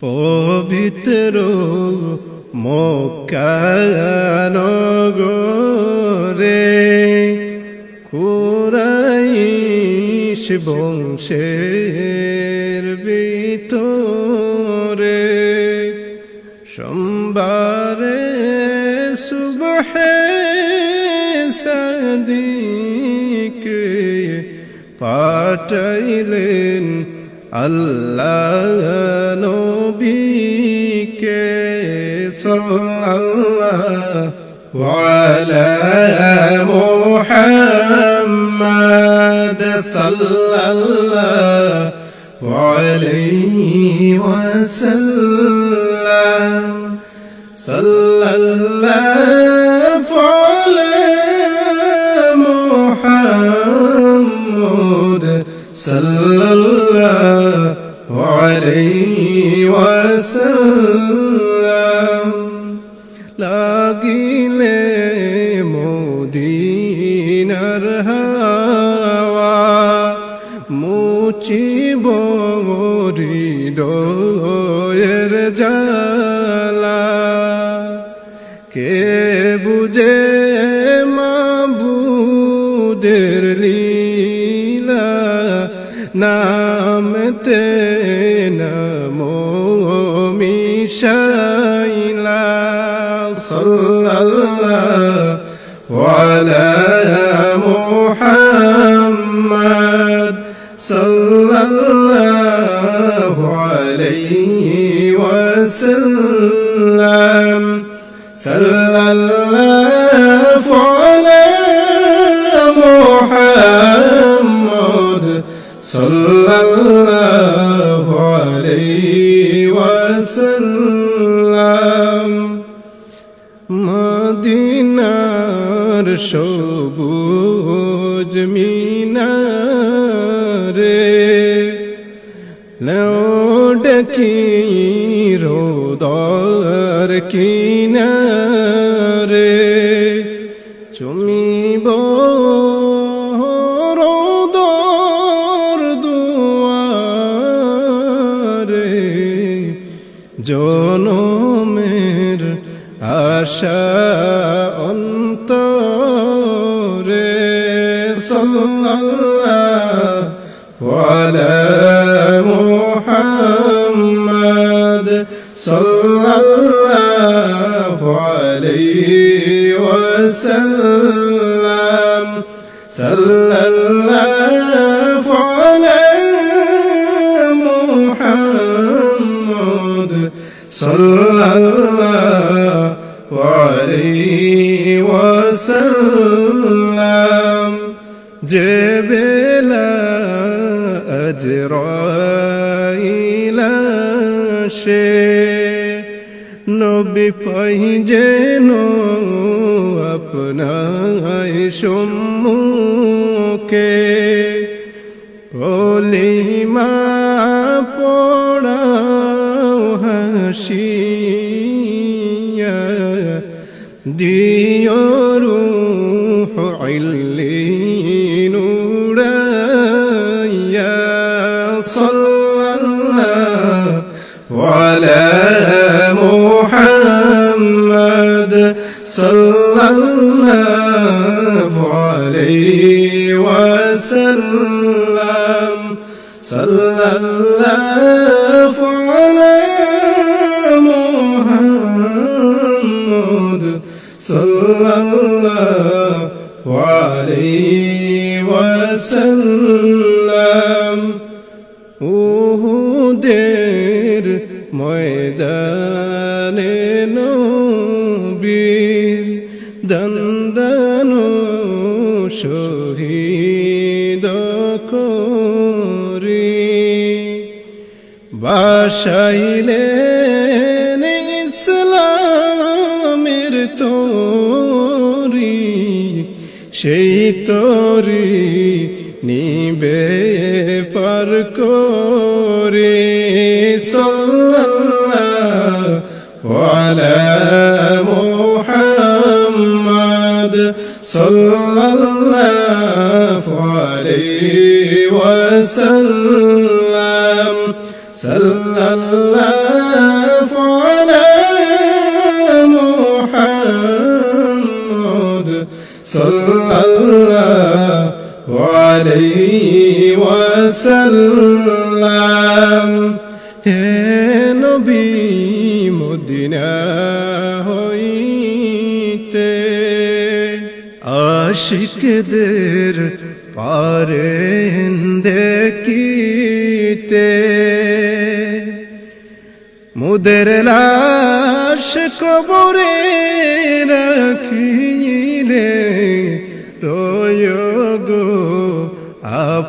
পবিত্র মক্কানগরে কুরাইশ বংশের ভিতরে সোমবারে সুবহে সাদিকে পাঠাইলেন আল্লাহ নবীকে সাল্লাল্লাহু আলা মুহাম্মাদ সাল্লাল্লাহু আলাইহি ওয়াসাল্লাম সাল্লাল্লাহু আলা মুহাম্মাদ সাল্লাল্লাহু আলাইহি ওয়াসাল্লাম লাগিলে মদিনার হাওয়া মুচিব হৃদয়ের জালা কে বুঝে মাবুদের লীলা নামতে নমো মিশাইলা সাল্লাল্লাহু আলা মুহাম্মদ সাল্লাল্লাহু আলাইহি ওয়াসাল্লাম সাল্লাল্লাহু সাল্লাল্লাহু আলাইহি ওয়াসাল্লাম মদিনার সবুজ মিনারে লৌডকি রোদর কিনারে জনমের আশা অন্তরে মুহাম্মদ সাল্লাল্লাহু আলাইহি ওয়াসাল্লাম সাল্লাল্লাহু ওয়াসাল্লাম যে বেলা সে নবী পাই যেন আপনায় সম্মুখে কলিমা পড়াও হাসিয়া দিও রূহ ইল্লিন উড়াইয়া সাল্লাল্লাহু আলা মুহাম্মদ সাল্লাল্লাহু আলাইহি ওয়াসাল্লাম সাল্লাল্লাহু আলা মুহাম্মদ সাল্লাল্লাহু আলাইহি ওয়াসাল্লাম উহুদের ময়দানে নবীর দন্দনো শহীদ করি। বাসাইলেন তোরি নিবে পার করে। মুহাম্মদ সাল্লাল্লাহু আলাইহি ওয়াসাল্লাম। সাল্লাল্লাহু আলাইহি ওয়াসাল্লাম হে নবী মদিনা হইতে আশিকদের পারে দেখিতে মুদের লাশ কবরে রাখিলে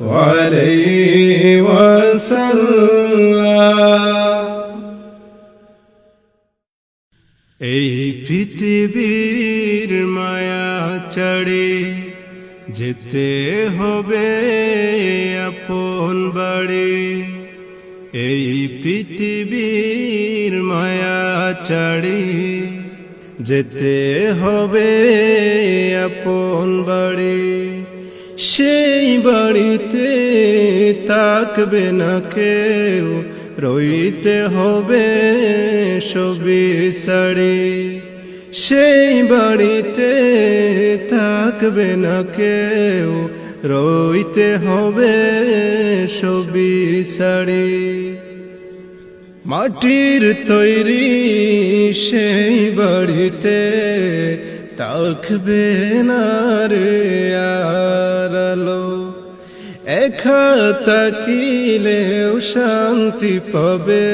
আলাইহি ওয়াসাল্লাম এই পৃথিবীর মায়া চড়ে যেতে হবে আপন বাড়ি। এই পৃথিবীর মায়া চড়ে যেতে হবে আপন বাড়ি। সেই বাড়িতে তাকবে না কেউ, রইতে হবে সবি সাড়ি। সেই বাড়িতে থাকবে না কেউ, রইতে হবে সবি সাড়ি। মাটির তৈরি সেই বাড়িতে তাকবে না রে আলো। একা তাকিলেও শান্তি পাবে।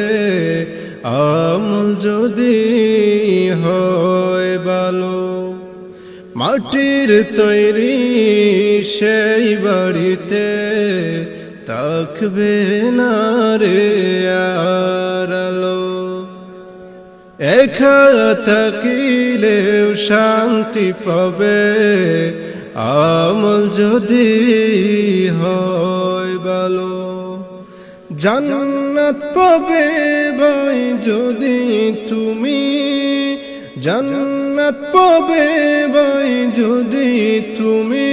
আমল যদি হয় ভালো। মাটির তৈরি সেই বাড়িতে তাকবে না রে আর একা থাকিলেও শান্তি পাবে, আমল যদি হয় ভালো। জান্নাত পাবে ভাই যদি তুমি, জান্নাত পাবে ভাই যদি তুমি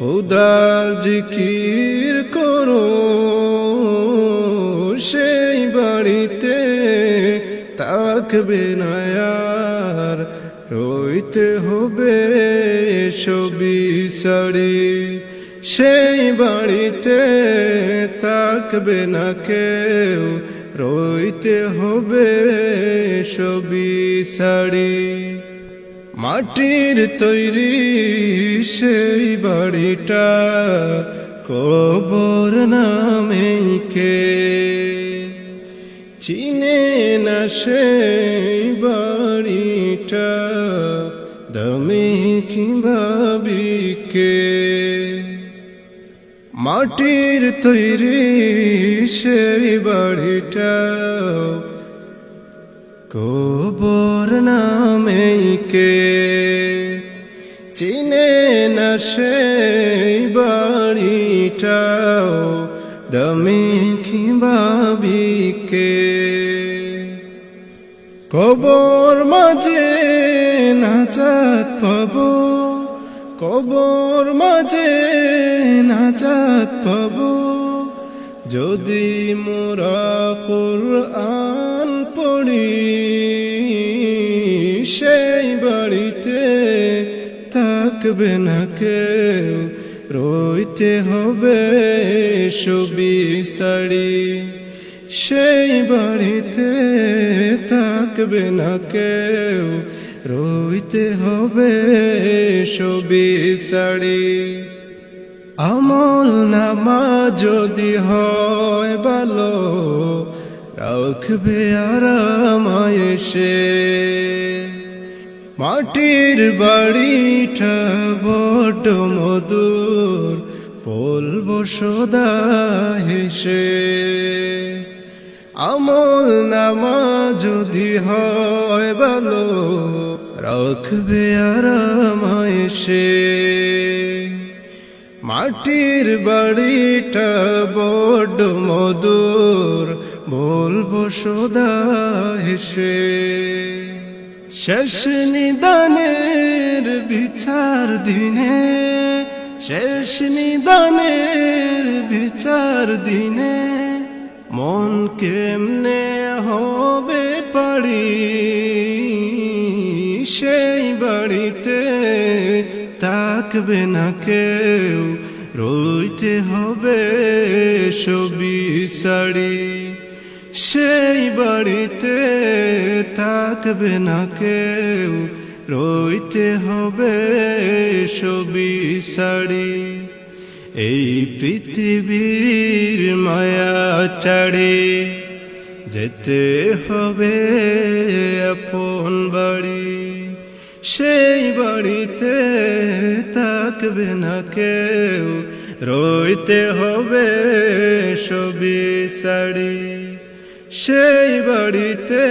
উদার জিকির করো সেই বাড়িতে। তাকবে না আর রইতে হবে ছবি সাড়ি সেই বাড়িতে তাকবে না কেউ, রইতে হবে ছবি সাড়ি মাটির তৈরি সেই বাড়িটা কবর নামে কে চিনে না সেই বাড়িটা, দমে কি ভাবিকে মাটির তৈরি সেই বাড়িটা কবর নামে কে। চিনে না সেই বাড়িটাও, দমে ভাবিকে কবর মাঝে নাচাত পাবো, কবর মাঝে নাচাত পাবো। যদি মোরা কোরআন পড়ি, সেই বাড়িতে থাকবে না কেউ, রইতে হবে ছবি সাড়ি সেই বাড়িতে থাকবে না কেউ। রইতে হবে ছবি সাড়ি আমল নামা যদি হয় ভালো, রাখবে আরামায় সে মাটির বাড়িটা বড্ড মধুর, বলব সদা হেসে। আমল নামা যদি হয় ভালো, রাখবে আরামায় সে। মাটির বাড়িটা বড্ড মধুর, বলব সদা হেসে শেষ নিদানের বিচার দিনে, শেষ নিদানের বিচার দিনে মন কেমনে হবে পারি সেই বাড়িতে থাকবে না কেউ, রইতে হবে ছবি শাড়ি সেই বাড়িতে থাকবে না কেউ, রইতে হবে ছবি শাড়ি এই পৃথিবীর মায়া ছাড়ে যেতে হবে আপন বাড়ি। সেই বাড়িতে থাকবে না কেউ, রইতে হবে ছবি শাড়ি সেই বাড়িতে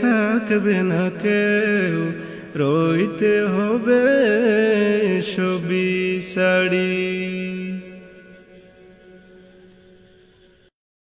থাকবে না কেউ, রইতে হবে